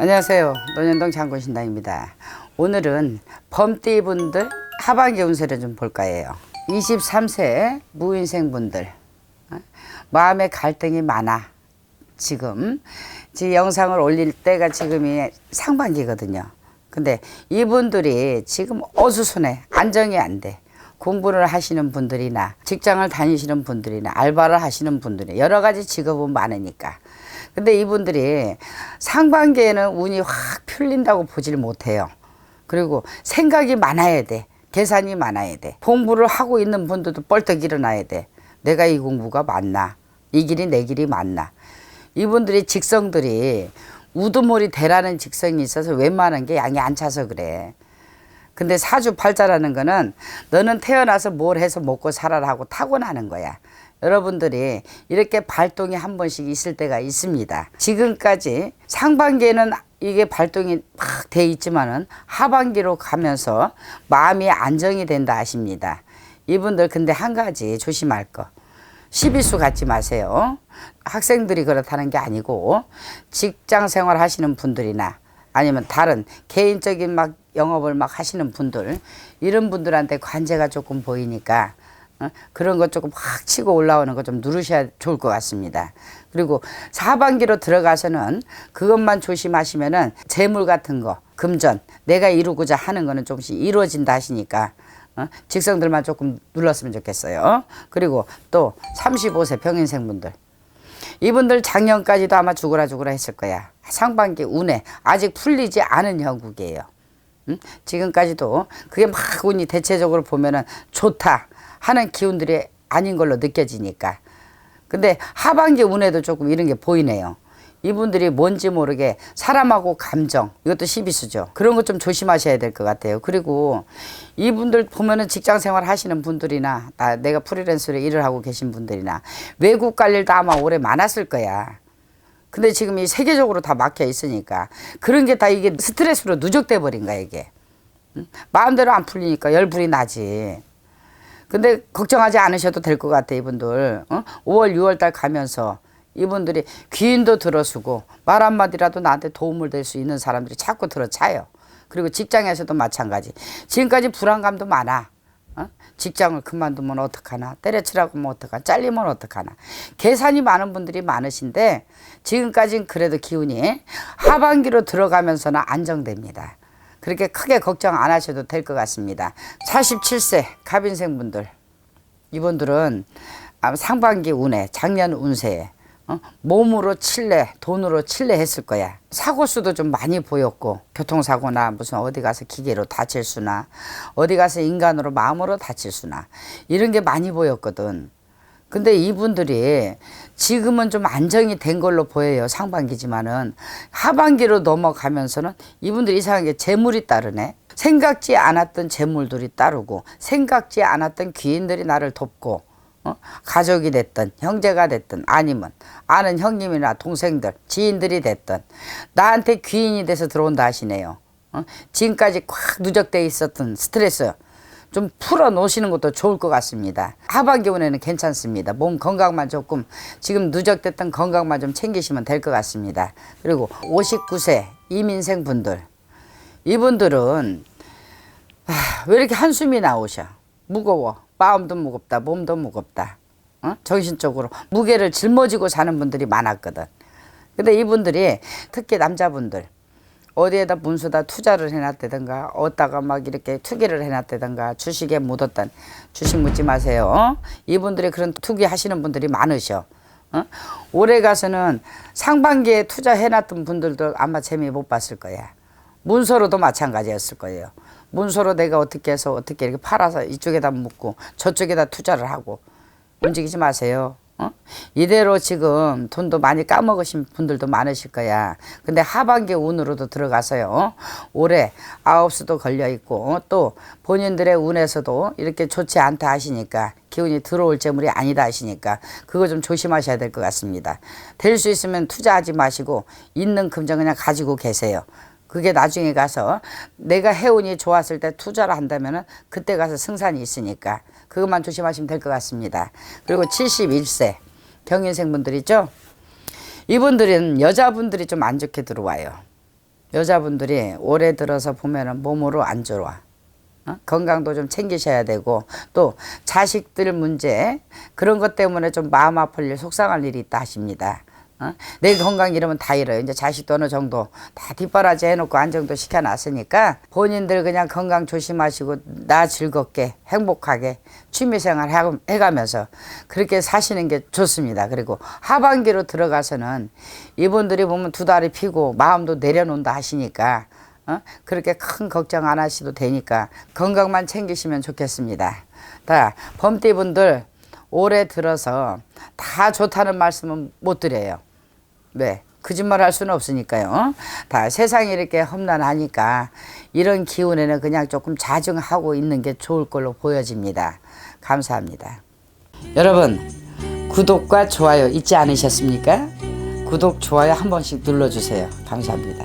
안녕하세요. 노년동 장군신당입니다. 오늘은 범띠분들 하반기 운세를 좀 볼까 해요. 23세 무인생분들 어? 마음의 갈등이 많아. 지금 지 영상을 올릴 때가 지금이 상반기거든요. 근데 이분들이 지금 어수선해. 안정이 안 돼. 공부를 하시는 분들이나 직장을 다니시는 분들이나 알바를 하시는 분들이 여러 가지 직업은 많으니까. 근데 이분들이 상반기에는 운이 확 풀린다고 보질 못해요. 그리고 생각이 많아야 돼. 계산이 많아야 돼. 공부를 하고 있는 분들도 뻘떡 일어나야 돼. 내가 이 공부가 맞나? 이 길이 내 길이 맞나? 이분들이 직성들이 우두머리 대라는 직성이 있어서 웬만한 게 양이 안 차서 그래. 근데 사주팔자라는 거는 너는 태어나서 뭘 해서 먹고 살아라 하고 타고나는 거야. 여러분들이 이렇게 발동이 한 번씩 있을 때가 있습니다. 지금까지 상반기에는 이게 발동이 막 돼 있지만은 하반기로 가면서 마음이 안정이 된다 하십니다. 이분들 근데 한 가지 조심할 거. 시비수 갖지 마세요. 학생들이 그렇다는 게 아니고 직장 생활 하시는 분들이나 아니면 다른 개인적인 막 영업을 막 하시는 분들 이런 분들한테 관제가 조금 보이니까 어? 그런 것 조금 확 치고 올라오는 거 좀 누르셔야 좋을 것 같습니다. 그리고 하반기로 들어가서는 그것만 조심하시면은 재물 같은 거, 금전, 내가 이루고자 하는 거는 조금씩 이루어진다 하시니까 어? 직성들만 조금 눌렀으면 좋겠어요. 그리고 또 35세 병인생분들 이분들 작년까지도 아마 죽으라 죽으라 했을 거야. 상반기 운에 아직 풀리지 않은 형국이에요. 음? 지금까지도 그게 막 운이 대체적으로 보면은 좋다 하는 기운들이 아닌 걸로 느껴지니까. 근데 하반기 운에도 조금 이런 게 보이네요. 이분들이 뭔지 모르게 사람하고 감정 이것도 시비수죠. 그런 것 좀 조심하셔야 될 것 같아요. 그리고 이분들 보면은 직장 생활 하시는 분들이나 나 내가 프리랜서로 일을 하고 계신 분들이나 외국 갈 일도 아마 올해 많았을 거야. 근데 지금 이 세계적으로 다 막혀 있으니까 그런 게 다 이게 스트레스로 누적돼 버린 거야 이게. 응? 마음대로 안 풀리니까 열불이 나지. 근데 걱정하지 않으셔도 될 것 같아 이분들. 어? 5월 6월 달 가면서 이분들이 귀인도 들어주고 말 한마디라도 나한테 도움을 될 수 있는 사람들이 자꾸 들어차요. 그리고 직장에서도 마찬가지. 지금까지 불안감도 많아. 어? 직장을 그만두면 어떡하나 때려치라고 하면 어떡하나 잘리면 어떡하나 계산이 많은 분들이 많으신데 지금까지는 그래도 기운이 하반기로 들어가면서는 안정됩니다. 그렇게 크게 걱정 안 하셔도 될 것 같습니다. 47세 갑인생 분들 이분들은 아마 상반기 운에 작년 운세에 어? 몸으로 칠래 돈으로 칠래 했을 거야 사고 수도 좀 많이 보였고 교통사고나 무슨 어디 가서 기계로 다칠 수나 어디 가서 인간으로 마음으로 다칠 수나 이런 게 많이 보였거든 근데 이분들이 지금은 좀 안정이 된 걸로 보여요 상반기지만은 하반기로 넘어가면서는 이분들이 이상하게 재물이 따르네 생각지 않았던 재물들이 따르고 생각지 않았던 귀인들이 나를 돕고 어? 가족이 됐든 형제가 됐든 아니면 아는 형님이나 동생들 지인들이 됐든 나한테 귀인이 돼서 들어온다 하시네요 어? 지금까지 꽉 누적돼 있었던 스트레스 좀 풀어 놓으시는 것도 좋을 것 같습니다. 하반기 운에는 괜찮습니다. 몸 건강만 조금 지금 누적됐던 건강만 좀 챙기시면 될 것 같습니다. 그리고 59세 이민생 분들 이분들은 아, 왜 이렇게 한숨이 나오셔? 무거워. 마음도 무겁다. 몸도 무겁다. 어? 정신적으로 무게를 짊어지고 사는 분들이 많았거든. 근데 이분들이 특히 남자분들 어디에다 문서다 투자를 해놨다든가 어디다가 막 이렇게 투기를 해놨다든가 주식에 묻었던 주식 묻지 마세요. 어? 이분들이 그런 투기 하시는 분들이 많으셔. 어? 올해 가서는 상반기에 투자해놨던 분들도 아마 재미 못 봤을 거야. 문서로도 마찬가지였을 거예요. 문서로 내가 어떻게 해서 어떻게 이렇게 팔아서 이쪽에다 묻고 저쪽에다 투자를 하고 움직이지 마세요. 어? 이대로 지금 돈도 많이 까먹으신 분들도 많으실 거야. 근데 하반기 운으로도 들어가서요. 어? 올해 아홉 수도 걸려 있고 어? 또 본인들의 운에서도 이렇게 좋지 않다 하시니까 기운이 들어올 재물이 아니다 하시니까 그거 좀 조심하셔야 될 것 같습니다. 될 수 있으면 투자하지 마시고 있는 금전 그냥 가지고 계세요. 그게 나중에 가서 내가 해운이 좋았을 때 투자를 한다면은 그때 가서 승산이 있으니까 그것만 조심하시면 될 것 같습니다. 그리고 71세 경인생 분들 있죠? 이분들은 여자분들이 좀 안 좋게 들어와요. 여자분들이 올해 들어서 보면은 몸으로 안 좋아. 어? 건강도 좀 챙기셔야 되고 또 자식들 문제 그런 것 때문에 좀 마음 아플 일 속상할 일이 있다 하십니다. 어? 내 건강 이러면 다 잃어요. 이제 자식도 어느 정도 다 뒷바라지 해놓고 안정도 시켜놨으니까 본인들 그냥 건강 조심하시고 나 즐겁게 행복하게 취미생활 하- 해가면서 그렇게 사시는 게 좋습니다. 그리고 하반기로 들어가서는 이분들이 보면 두 다리 피고 마음도 내려놓는다 하시니까 어? 그렇게 큰 걱정 안 하셔도 되니까 건강만 챙기시면 좋겠습니다. 다 범띠 분들 올해 들어서 다 좋다는 말씀은 못 드려요. 왜? 거짓말 할 수는 없으니까요. 어? 다 세상이 이렇게 험난하니까 이런 기운에는 그냥 조금 자중하고 있는 게 좋을 걸로 보여집니다. 감사합니다. 여러분, 구독과 좋아요 잊지 않으셨습니까? 구독, 좋아요 한 번씩 눌러주세요. 감사합니다.